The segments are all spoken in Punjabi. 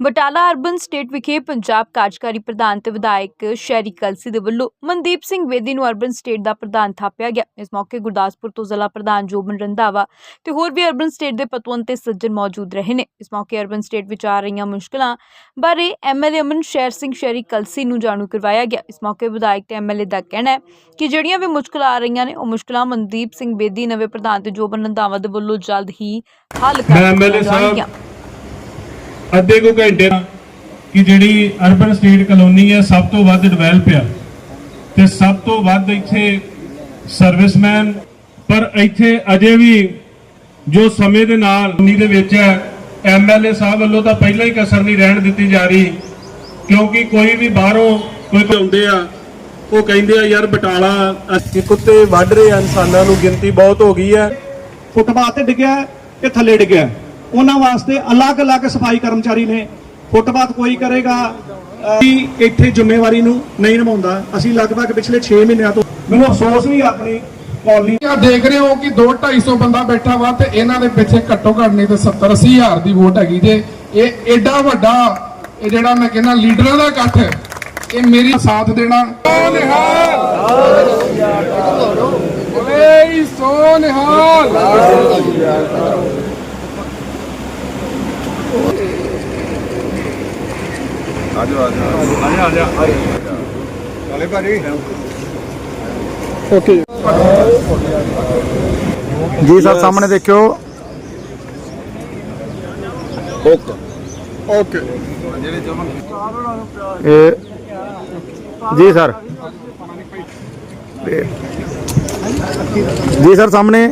ਬਟਾਲਾ ਅਰਬਨ ਸਟੇਟ ਵਿਖੇ ਪੰਜਾਬ ਕਾਰਜਕਾਰੀ ਪ੍ਰਧਾਨ ਤੇ ਵਿਧਾਇਕ ਸ਼ਹਿਰੀ ਕਲਸੀ ਦੇ ਵੱਲੋਂ ਮਨਦੀਪ ਸਿੰਘ ਵੇਦੀ ਨੂੰ ਅਰਬਨ ਸਟੇਟ ਦਾ ਪ੍ਰਧਾਨ ਥਾਪਿਆ ਗਿਆ। ਇਸ ਮੌਕੇ ਗੁਰਦਾਸਪੁਰ ਤੋਂ ਜ਼ਿਲ੍ਹਾ ਪ੍ਰਧਾਨ ਜੋਬਨ ਰੰਧਾਵਾ ਤੇ ਹੋਰ ਵੀ ਅਰਬਨ ਸਟੇਟ ਦੇ ਪਤਵੰਤ ਤੇ ਸੱਜਣ ਮੌਜੂਦ ਰਹੇ ਨੇ। ਇਸ ਮੌਕੇ ਅਰਬਨ ਸਟੇਟ ਵਿੱਚ ਆ ਰਹੀਆਂ ਮੁਸ਼ਕਲਾਂ ਬਾਰੇ ਐਮਐਲਏ ਅਮਨ ਸ਼ਹਿਰ ਸਿੰਘ ਸ਼ਹਿਰੀ ਕਲਸੀ ਨੂੰ ਜਾਣੂ ਕਰਵਾਇਆ ਗਿਆ। ਇਸ ਮੌਕੇ ਵਿਧਾਇਕ ਤੇ ਐਮਐਲਏ ਦਾ ਕਹਿਣਾ ਹੈ ਕਿ ਜਿਹੜੀਆਂ ਵੀ ਮੁਸ਼ਕਲਾਂ ਆ ਰਹੀਆਂ ਨੇ ਉਹ ਮੁਸ਼ਕਲਾਂ ਮਨਦੀਪ ਸਿੰਘ ਬੇਦੀ ਨਵੇਂ ਪ੍ਰਧਾਨ ਤੇ ਜੋਬਨ ਰੰਧਾਵਾ ਦੇ ਵੱਲੋਂ ਜਲਦ ਹੀ ਹੱਲ ਕਰ ਦਿੱਤੀਆਂ ਜਾਣਗੀਆਂ। ਅੱਧੇ ਕੁ ਘੰਟੇ ਕਿ ਜਿਹੜੀ ਅਰਬਨ ਸਟੇਟ ਕਲੋਨੀ ਹੈ ਸਭ ਤੋਂ ਵੱਧ ਡਿਵੈਲਪ ਆ। ਤੇ ਸਭ ਤੋਂ ਵੱਧ ਇੱਥੇ ਸਰਵਿਸਮੈਨ ਪਰ ਇੱਥੇ ਅਜੇ ਵੀ ਜੋ ਸਮੇਂ ਦੇ ਨਾਲ ਕਲੋਨੀ ਦੇ ਵਿੱਚ ਹੈ ਐਮਐਲਏ ਸਾਹਿਬ ਵੱਲੋਂ ਤਾਂ ਪਹਿਲਾਂ ਹੀ ਕਸਰ ਨਹੀਂ ਰਹਿਣ ਦਿੱਤੀ ਜਾ ਰਹੀ ਕਿਉਂਕਿ ਕੋਈ ਵੀ ਬਾਹਰੋਂ ਕੋਈ ਆਉਂਦੇ ਆ ਉਹ ਕਹਿੰਦੇ ਆ ਯਾਰ ਬਟਾਲਾ ਕਿ ਕੁੱਤੇ ਵੱਢ ਰਹੇ ਆ ਇਨਸਾਨਾਂ ਨੂੰ ਗਿਣਤੀ ਬਹੁਤ ਹੋ ਗਈ ਹੈ। ਫੁੱਟਪਾਥ ਤੇ ਡਿੱਗਿਆ ਹੈ, ਤੇ ਥੱਲੇ ਡਿੱਗਿਆ ਉਹਨਾਂ ਵਾਸਤੇ ਅਲੱਗ-ਅਲੱਗ ਸਫ਼ਾਈ ਕਰਮਚਾਰੀ ਨੇ। ਫੁੱਟਪਾਥ ਕੋਈ ਕਰੇਗਾ ਅਹ, ਇੱਥੇ ਜ਼ਿੰਮੇਵਾਰੀ ਨੂੰ ਨਹੀਂ ਨਿਭਾਉਂਦਾ। ਅਸੀਂ ਲਗਭਗ ਪਿਛਲੇ 6 ਮਹੀਨਿਆਂ ਤੋਂ ਮੈਨੂੰ ਅਫਸੋਸ ਵੀ ਆਪਣੀ ਕੌਲੀ ਆ ਦੇਖ ਰਹੇ ਹੋ ਕਿ 2 250 ਬੰਦਾ ਬੈਠਾ ਵਾ ਤੇ ਇਹਨਾਂ ਦੇ ਪਿੱਛੇ ਘੱਟੋ ਘੱਟ ਨਹੀਂ ਤੇ 70 80 ਹਜ਼ਾਰ ਦੀ ਵੋਟ ਹੈਗੀ ਜੇ। ਇਹ ਐਡਾ ਵੱਡਾ ਇਹ ਜਿਹੜਾ ਮੈਂ ਕਹਿੰਦਾ ਲੀਡਰਾਂ ਦਾ ਇਕੱਠ ਇਹ ਮੇਰੀ ਸਾਥ ਦੇਣਾ। ਓਏ ਜੀ ਸਰ ਸਾਹਮਣੇ ਦੇਖਿਓ। ਓਕੇ। ਇਹ ਜੀ ਸਰ। ਜੀ ਸਰ ਸਾਹਮਣੇ।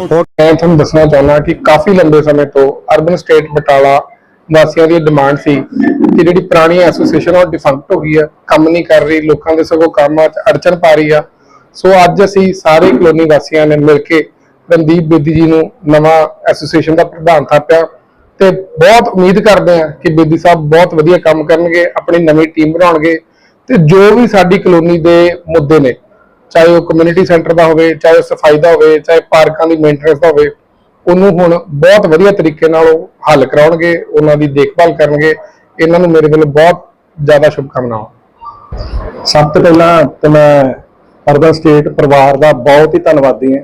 ਮੈਂ ਤੁਹਾਨੂੰ ਦੱਸਣਾ ਚਾਹੁੰਦਾ ਕਿ ਕਾਫੀ ਲੰਬੇ ਸਮੇਂ ਤੋਂ ਅਰਬਨ ਸਟੇਟ ਬਟਾਲਾ ਵਾਸੀਆਂ ਦੀ ਡਿਮਾਂਡ ਸੀ ਕਿ ਜਿਹੜੀ ਪੁਰਾਣੀ ਐਸੋਸੀਏਸ਼ਨ ਉਹ ਡਿਫੰਕਟ ਹੋ ਗਈ ਹੈ ਕੰਮ ਨਹੀਂ ਕਰ ਰਹੀ, ਲੋਕਾਂ ਦੇ ਸਗੋਂ ਕੰਮਾਂ 'ਚ ਅੜਚਨ ਪਾ ਰਹੀ ਆ। ਸੋ ਅੱਜ ਅਸੀਂ ਸਾਰੇ ਕਲੋਨੀ ਵਾਸੀਆਂ ਨੇ ਮਿਲ ਕੇ ਰਣਦੀਪ ਬੇਦੀ ਜੀ ਨੂੰ ਨਵਾਂ ਐਸੋਸੀਏਸ਼ਨ ਦਾ ਪ੍ਰਧਾਨ ਥਾਪਿਆ ਤੇ ਬਹੁਤ ਉਮੀਦ ਕਰਦੇ ਹਾਂ ਕਿ ਬੇਦੀ ਸਾਹਿਬ ਬਹੁਤ ਵਧੀਆ ਕੰਮ ਕਰਨਗੇ, ਆਪਣੀ ਨਵੀਂ ਟੀਮ ਬਣਾਉਣਗੇ ਤੇ ਜੋ ਵੀ ਸਾਡੀ ਕਲੋਨੀ ਦੇ ਮੁੱਦੇ ਨੇ, ਚਾਹੇ ਉਹ ਕਮਿਊਨਿਟੀ ਸੈਂਟਰ ਦਾ ਹੋਵੇ, ਚਾਹੇ ਉਹ ਸਫ਼ਾਈ ਦਾ ਹੋਵੇ, ਚਾਹੇ ਪਾਰਕਾਂ ਦੀ ਮੇਨਟੇਨੈਂਸ ਦਾ ਹੋਵੇ ਉਹਨੂੰ ਹੁਣ ਬਹੁਤ ਵਧੀਆ ਤਰੀਕੇ ਨਾਲ ਉਹ ਹੱਲ ਕਰਾਉਣਗੇ, ਉਹਨਾਂ ਦੀ ਦੇਖਭਾਲ ਕਰਨਗੇ। ਇਹਨਾਂ ਨੂੰ ਮੇਰੇ ਵੱਲੋਂ ਬਹੁਤ ਜ਼ਿਆਦਾ ਸ਼ੁਭਕਾਮਨਾਵਾਂ। ਸਭ ਤੋਂ ਪਹਿਲਾਂ ਤਾਂ ਮੈਂ ਅਰਬਨ ਸਟੇਟ ਪਰਿਵਾਰ ਦਾ ਬਹੁਤ ਹੀ ਧੰਨਵਾਦੀ ਹਾਂ,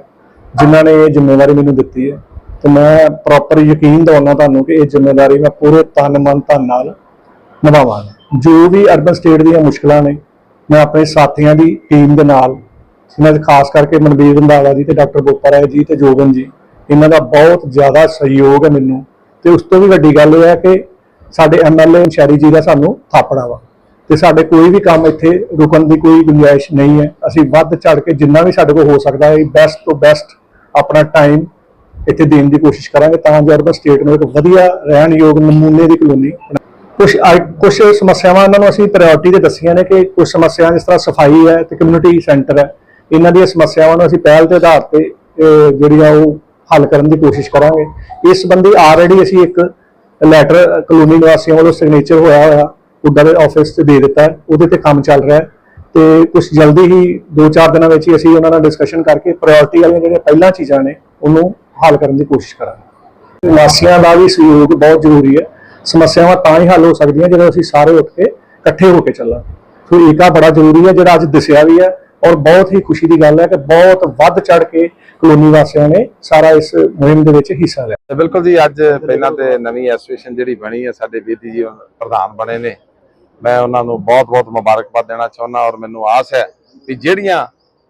ਜਿਨ੍ਹਾਂ ਨੇ ਇਹ ਜ਼ਿੰਮੇਵਾਰੀ ਮੈਨੂੰ ਦਿੱਤੀ ਹੈ। ਤੇ ਮੈਂ ਪ੍ਰੋਪਰ ਯਕੀਨ ਦਿਵਾਉਣਾ ਤੁਹਾਨੂੰ ਕਿ ਇਹ ਜ਼ਿੰਮੇਵਾਰੀ ਮੈਂ ਪੂਰੇ ਤਨ ਮਨ ਧਨ ਨਾਲ ਨਿਭਾਵਾਂਗਾ। ਜੋ ਵੀ ਅਰਬਨ ਸਟੇਟ ਦੀਆਂ ਮੁਸ਼ਕਲਾਂ ਨੇ, ਮੈਂ ਆਪਣੇ ਸਾਥੀਆਂ ਦੀ ਟੀਮ ਦੇ ਨਾਲ ਇਹਨਾਂ ਦੇ ਖਾਸ ਕਰਕੇ ਮਨਵੀਰ ਰੰਧਾਵਾ ਜੀ ਤੇ ਡਾਕਟਰ ਬੋਪਾ ਰਾਏ ਜੀ ਤੇ ਜੋਗਨ ਜੀ ਇਹਨਾਂ ਦਾ ਬਹੁਤ ਜ਼ਿਆਦਾ ਸਹਿਯੋਗ ਹੈ ਮੈਨੂੰ। ਤੇ ਉਸ ਤੋਂ ਵੀ ਵੱਡੀ ਗੱਲ ਇਹ ਹੈ ਕਿ ਸਾਡੇ ਐਮਐਲਏ ਸ਼ੈਰੀ ਜੀ ਦਾ ਸਾਨੂੰ ਥਾਪੜਾ ਵਾ। ਤੇ ਸਾਡੇ ਕੋਈ ਵੀ ਕੰਮ ਇੱਥੇ ਰੁਕਣ ਦੀ ਕੋਈ ਗੁੰਜਾਇਸ਼ ਨਹੀਂ ਹੈ। ਅਸੀਂ ਵੱਧ ਚੜ ਕੇ ਜਿੰਨਾ ਵੀ ਸਾਡੇ ਕੋਲ ਹੋ ਸਕਦਾ ਹੈ ਬੈਸਟ ਤੋਂ ਬੈਸਟ ਆਪਣਾ ਟਾਈਮ ਇੱਥੇ ਦੇਣ ਦੀ ਕੋਸ਼ਿਸ਼ ਕਰਾਂਗੇ ਤਾਂ ਜੋ ਅਰਬਨ ਸਟੇਟ ਨੂੰ ਇੱਕ ਵਧੀਆ ਰਹਿਣ ਯੋਗ ਨਮੂਨੇ ਦੀ ਕਲੋਨੀ ਕੁਝ ਕੁਝ ਸਮੱਸਿਆਵਾਂ ਇਹਨਾਂ ਨੂੰ ਅਸੀਂ ਪ੍ਰਾਇੋਰਟੀ ਤੇ ਦੱਸੀਆਂ ਨੇ ਕਿ ਕੁਝ ਸਮੱਸਿਆਵਾਂ ਜਿਸ ਤਰ੍ਹਾਂ ਸਫ਼ਾਈ ਹੈ ਤੇ ਕਮਿਊਨਿਟੀ ਸੈਂਟਰ ਹੈ। ਇਹਨਾਂ ਦੀਆਂ ਸਮੱਸਿਆਵਾਂ ਨੂੰ ਅਸੀਂ ਪਹਿਲ ਦੇ ਆਧਾਰ ਤੇ ਜਿਹੜੀਆਂ ਉਹ ਹੱਲ ਕਰਨ ਦੀ ਕੋਸ਼ਿਸ਼ ਕਰਾਂਗੇ। ਇਸ ਸੰਬੰਧੀ ਆਲਰੇਡੀ ਅਸੀਂ ਇੱਕ ਲੈਟਰ ਕਲੋਨੀ ਨਿਵਾਸੀਆਂ ਵੱਲੋਂ ਸਿਗਨੇਚਰ ਹੋਇਆ ਹੋਇਆ ਉੱਦਾਂ ਦੇ ਆਫਿਸ ਤੇ ਦੇ ਦਿੱਤਾ ਉਹਦੇ ਤੇ ਕੰਮ ਚੱਲ ਰਿਹਾ ਹੈ। ਤੇ ਕੁਝ ਜਲਦੀ ਹੀ 2-4 ਦਿਨਾਂ ਵਿੱਚ ਹੀ ਅਸੀਂ ਉਹਨਾਂ ਨਾਲ ਡਿਸਕਸ਼ਨ ਕਰਕੇ ਪ੍ਰਾਇੋਰਟੀ ਵਾਲੀਆਂ ਜਿਹੜੀਆਂ ਪਹਿਲਾਂ ਚੀਜ਼ਾਂ ਨੇ, ਉਹਨੂੰ ਹੱਲ ਕਰਨ ਦੀ ਕੋਸ਼ਿਸ਼ ਕਰਾਂਗੇ। ਨਿਵਾਸੀਆਂ ਦਾ ਵੀ ਸਹਿਯੋਗ ਬਹੁਤ ਜ਼ਰੂਰੀ ਹੈ। ਸਮੱਸਿਆਵਾਂ ਤਾਂ ਹੀ ਹੱਲ ਹੋ ਸਕਦੀਆਂ ਜਦੋਂ ਅਸੀਂ ਸਾਰੇ ਉੱਠ ਕੇ ਇਕੱਠੇ ਹੋ ਕੇ ਚੱਲਾਂਗੇ। ਸੋ ਏਕਾ ਬੜਾ ਜ਼ਰੂਰੀ ਹੈ, ਜਿਹੜਾ ਅੱਜ ਦਿਸਿਆ ਵੀ ਹੈ। ਔਰ ਬਹੁਤ ਹੀ ਖੁਸ਼ੀ ਦੀ ਗੱਲ ਹੈ ਕਿ ਬਹੁਤ ਵੱਧ ਚੜ ਕੇ ਕਲੋਨੀ ਵਾਸੀਆਂ ਨੇ ਸਾਰਾ ਇਸ ਮੁਹਿੰਮ ਦੇ ਵਿੱਚ ਹਿੱਸਾ ਲਿਆ। ਤੇ ਬਿਲਕੁਲ ਜੀ ਅੱਜ ਪਹਿਲਾਂ ਤੇ ਨਵੀਂ ਐਸੋਸੀਏਸ਼ਨ ਜਿਹੜੀ ਬਣੀ ਹੈ ਸਾਡੇ ਬੇਦੀ ਜੀ ਪ੍ਰਧਾਨ ਬਣੇ ਨੇ। ਮੈਂ ਉਹਨਾਂ ਨੂੰ ਬਹੁਤ-ਬਹੁਤ ਮੁਬਾਰਕਬਾਦ ਦੇਣਾ ਚਾਹੁੰਦਾ ਔਰ ਮੈਨੂੰ ਆਸ ਹੈ ਕਿ ਜਿਹੜੀਆਂ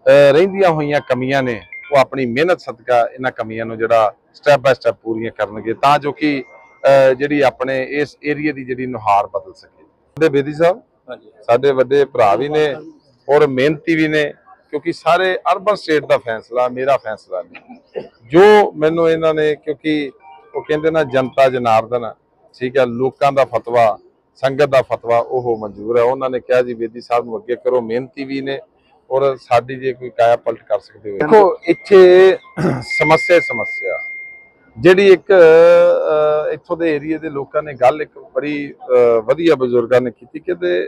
ਰਹਿੰਦੀਆਂ ਹੋਈਆਂ ਕਮੀਆਂ ਨੇ ਉਹ ਆਪਣੀ ਮਿਹਨਤ ਸਦਕਾ ਇਹਨਾਂ ਕਮੀਆਂ ਨੂੰ ਜਿਹੜਾ ਸਟੈਪ ਬਾਏ ਸਟੈਪ ਪੂਰੀਆਂ ਕਰਨਗੇ ਤਾਂ ਜੋ ਕਿ ਜਿਹੜੀ ਆਪਣੇ ਇਸ ਏਰੀਆ ਦੀ ਜਿਹੜੀ ਨੁਹਾਰ ਬਦਲ ਸਕੇ। ਸਾਡੇ ਬੇਦੀ ਸਾਹਿਬ ਸਾਡੇ ਵੱਡੇ ਭਰਾ ਵੀ ਨੇ ਔਰ ਮਿਹਨਤੀ ਵੀ ਨੇ, ਕਿਉਂਕਿ ਸਾਰੇ ਅਰਬਨ ਸਟੇਟ ਦਾ ਫੈਸਲਾ, ਮੇਰਾ ਫੈਸਲਾ ਨਹੀਂ। ਜੋ ਮੈਨੂੰ ਇਹਨਾਂ ਨੇ, ਕਿਉਂਕਿ ਉਹ ਕਹਿੰਦੇ ਨਾ, ਜਨਤਾ ਜਨਾਰਦਨ, ਠੀਕ ਹੈ, ਲੋਕਾਂ ਦਾ ਫਤਵਾ, ਸੰਗਤ ਦਾ ਫਤਵਾ, ਉਹ ਮਨਜ਼ੂਰ ਹੈ। ਉਹਨਾਂ ਨੇ ਕਿਹਾ ਜੀ, ਬੇਦੀ ਸਾਹਿਬ ਨੂੰ ਅੱਗੇ ਕਰੋ ਮਿਹਨਤੀ ਵੀ ਨੇ, ਔਰ ਸਾਡੀ ਜੇ ਕੋਈ ਕਾਇਆ ਪਲਟ ਕਰ ਸਕਦੇ ਹੋ ਦੇਖੋ, ਇੱਥੇ ਸਮੱਸਿਆ ਸਮੱਸਿਆ। ਜਿਹੜੀ ਇੱਕ ਇੱਥੋਂ ਦੇ ਏਰੀਆ ਦੇ ਲੋਕਾਂ ਨੇ ਗੱਲ ਇੱਕ ਬੜੀ ਵਧੀਆ ਬਜ਼ੁਰਗਾਂ ਨੇ ਕੀਤੀ ਕਿ ਤੇ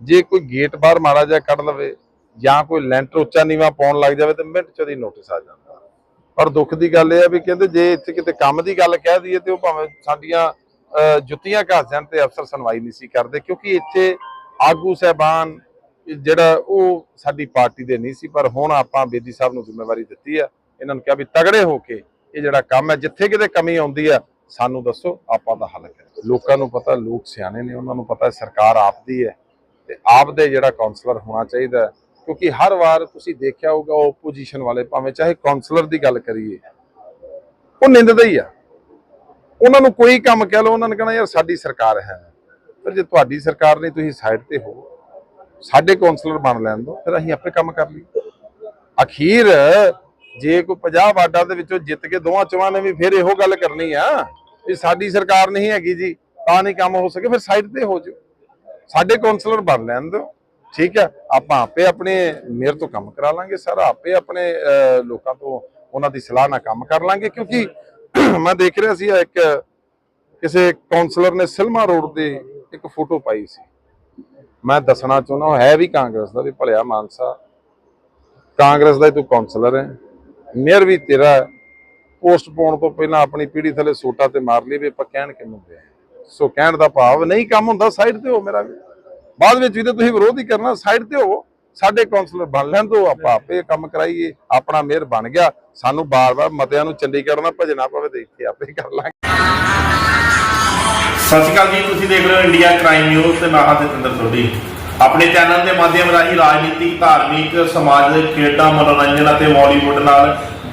ਜੇ ਕੋਈ ਗੇਟ ਬਾਹਰ ਮਾੜਾ ਜਿਹਾ ਕੱਢ ਲਵੇ ਜਾਂ ਕੋਈ ਲੈਂਟਰ ਉੱਚਾ ਨੀਵਾ ਪਾਉਣ ਲੱਗ ਜਾਵੇ ਤਾਂ ਮਿੰਟ ਚ ਉਹਦੀ ਨੋਟਿਸ ਆ ਜਾਂਦਾ। ਪਰ ਦੁੱਖ ਦੀ ਗੱਲ ਇਹ ਆ ਵੀ ਕਹਿੰਦੇ ਜੇ ਇੱਥੇ ਕਿਤੇ ਕੰਮ ਦੀ ਗੱਲ ਕਹਿ ਦਈਏ ਤੇ ਉਹ ਭਾਵੇਂ ਸਾਡੀਆਂ ਜੁੱਤੀਆਂ ਘਸ ਜਾਣ ਤੇ ਅਫਸਰ ਸੁਣਵਾਈ ਨਹੀਂ ਸੀ ਕਰਦੇ ਕਿਉਂਕਿ ਇੱਥੇ ਆਗੂ ਸਹਿਬਾਨ ਜਿਹੜਾ ਉਹ ਸਾਡੀ ਪਾਰਟੀ ਦੇ ਨਹੀਂ ਸੀ, ਪਰ ਹੁਣ ਆਪਾਂ ਬੇਦੀ ਸਾਹਿਬ ਨੂੰ ਜ਼ਿੰਮੇਵਾਰੀ ਦਿੱਤੀ ਆ। ਇਹਨਾਂ ਨੂੰ ਕਿਹਾ ਵੀ ਤਗੜੇ ਹੋ ਕੇ ਇਹ ਜਿਹੜਾ ਕੰਮ ਹੈ, ਜਿੱਥੇ ਕਿਤੇ ਕਮੀ ਆਉਂਦੀ ਆ, ਸਾਨੂੰ ਦੱਸੋ, ਆਪਾਂ ਦਾ ਹੱਲ ਕਰਾਂਗੇ ਲੋਕਾਂ ਨੂੰ ਪਤਾ, ਲੋਕ ਸਿਆਣੇ ਨੇ, ਉਹਨਾਂ ਨੂੰ ਪਤਾ ਸਰਕਾਰ ਆਪਦੀ ਹੈ। ਤੇ ਆਪ ਦੇ ਜਿਹੜਾ ਕਾਉਂਸਲਰ ਹੋਣਾ ਚਾਹੀਦਾ ਕਿਉਂਕਿ ਹਰ ਵਾਰ ਤੁਸੀਂ ਦੇਖਿਆ ਹੋਊਗਾ ਓਪੋਜੀਸ਼ਨ ਵਾਲੇ, ਭਾਵੇਂ ਚਾਹੇ ਕਾਉਂਸਲਰ ਦੀ ਗੱਲ ਕਰੀਏ, ਉਹ ਨਿੰਦਦਾ ਹੀ ਆ। ਉਹਨਾਂ ਨੂੰ ਕੋਈ ਕੰਮ ਕਹਿ ਲਓ, ਉਹਨਾਂ ਨੇ ਕਹਿਣਾ, ਯਾਰ ਸਾਡੀ ਸਰਕਾਰ ਹੈ। ਪਰ ਜੇ ਤੁਹਾਡੀ ਸਰਕਾਰ ਨਹੀਂ, ਤੁਸੀਂ ਸਾਈਡ ਤੇ ਹੋ। ਸਾਡੇ ਕਾਉਂਸਲਰ ਬਣ ਲੈਣ ਦੋ ਫਿਰ ਅਸੀਂ ਆਪੇ ਕੰਮ ਕਰ ਲਈ ਅਖੀਰ ਜੇ ਕੋਈ 50 ਵਾਰਡਾਂ ਦੇ ਵਿੱਚੋਂ ਜਿੱਤ ਕੇ ਦੋਵਾਂ ਚੋਂ ਨੇ ਵੀ ਫਿਰ ਇਹੋ ਗੱਲ ਕਰਨੀ ਆ, ਵੀ ਸਾਡੀ ਸਰਕਾਰ ਨਹੀਂ ਹੈਗੀ ਜੀ, ਤਾਂ ਨਹੀਂ ਕੰਮ ਹੋ ਸਕੇ, ਫਿਰ ਸਾਈਡ ਤੇ ਹੋ ਜਾਓ। ਸਾਡੇ ਕਾਉਂਸਲਰ ਬਣ ਲੈਣ ਦਿਓ। ਠੀਕ ਹੈ ਆਪਾਂ ਆਪੇ ਆਪਣੇ ਮੇਅਰ ਤੋਂ ਕੰਮ ਕਰਾ ਲਾਂਗੇ ਸਾਰਾ ਆਪੇ ਆਪਣੇ ਅਹ, ਲੋਕਾਂ ਤੋਂ ਉਹਨਾਂ ਦੀ ਸਲਾਹ ਨਾਲ ਕੰਮ ਕਰ ਲਾਂਗੇ ਕਿਉਂਕਿ ਮੈਂ ਦੇਖ ਰਿਹਾ ਸੀ ਇੱਕ ਕਿਸੇ ਕਾਉਂਸਲਰ ਨੇ ਸਿਲਮਾ ਰੋਡ ਤੇ ਇੱਕ ਫੋਟੋ ਪਾਈ ਸੀ। ਮੈਂ ਦੱਸਣਾ ਚਾਹੁੰਦਾ ਹੈ ਵੀ ਕਾਂਗਰਸ ਦਾ ਵੀ ਭਲਿਆ ਮਾਨਸਾ। ਕਾਂਗਰਸ ਦਾ ਹੀ ਤੂੰ ਕਾਉਂਸਲਰ ਹੈ। ਮੇਅਰ ਵੀ ਤੇਰਾ ਪੋਸਟ ਪਾਉਣ ਤੋਂ ਪਹਿਲਾਂ ਆਪਣੀ ਪੀੜੀ ਥੱਲੇ ਸੋਟਾ ਤੇ ਮਾਰ ਲਈ ਵੀ ਆਪਾਂ ਕਹਿਣ ਕਿਨੂੰ ਪਿਆ ਸੋ ਕਹਿਣ ਦਾ ਭਾਵ ਨਹੀਂ ਕੰਮ ਹੁੰਦਾ ਸਾਈਡ ਤੇ ਹੋ ਮੇਰਾ ਵੀ। ਬਾਅਦ ਵਿੱਚ ਵੀ ਤੁਸੀਂ ਵਿਰੋਧ ਹੀ ਕਰਨਾ ਸਾਈਡ ਤੇ ਹੋਵੋ, ਸਾਡੇ ਕਾਉਂਸਲਰ ਬਣ ਲੈਣ ਤੋਂ ਆਪਾਂ ਆਪੇ ਕੰਮ ਕਰਾਈਏ, ਆਪਣਾ ਮੇਅਰ ਬਣ ਗਿਆ। ਸਾਨੂੰ ਬਾਰ-ਬਾਰ ਮਤਿਆਂ ਨੂੰ ਚੰਡੀਗੜ੍ਹ ਨਾਲ ਭਜਣਾ ਪਵੇ ਤੇ ਇੱਥੇ ਆਪੇ ਕਰ ਲਾਂਗੇ। ਸਤਿ ਸ਼੍ਰੀ ਅਕਾਲ ਜੀ, ਤੁਸੀਂ ਦੇਖ ਰਹੇ ਹੋ ਇੰਡੀਆ ਕ੍ਰਾਈਮ ਨਿਊਜ਼ ਤੇ ਮੈਂ ਹਾਂ ਜਤਿੰਦਰ ਸੋਢੀ। ਆਪਣੇ ਚੈਨਲ ਦੇ ਮਾਧਿਅਮ ਰਾਹੀਂ ਰਾਜਨੀਤਿਕ, ਧਾਰਮਿਕ ਸਮਾਜਿਕ ਖੇਡਾਂ, ਮਨੋਰੰਜਨ ਅਤੇ ਬਾਲੀਵੁੱਡ ਨਾਲ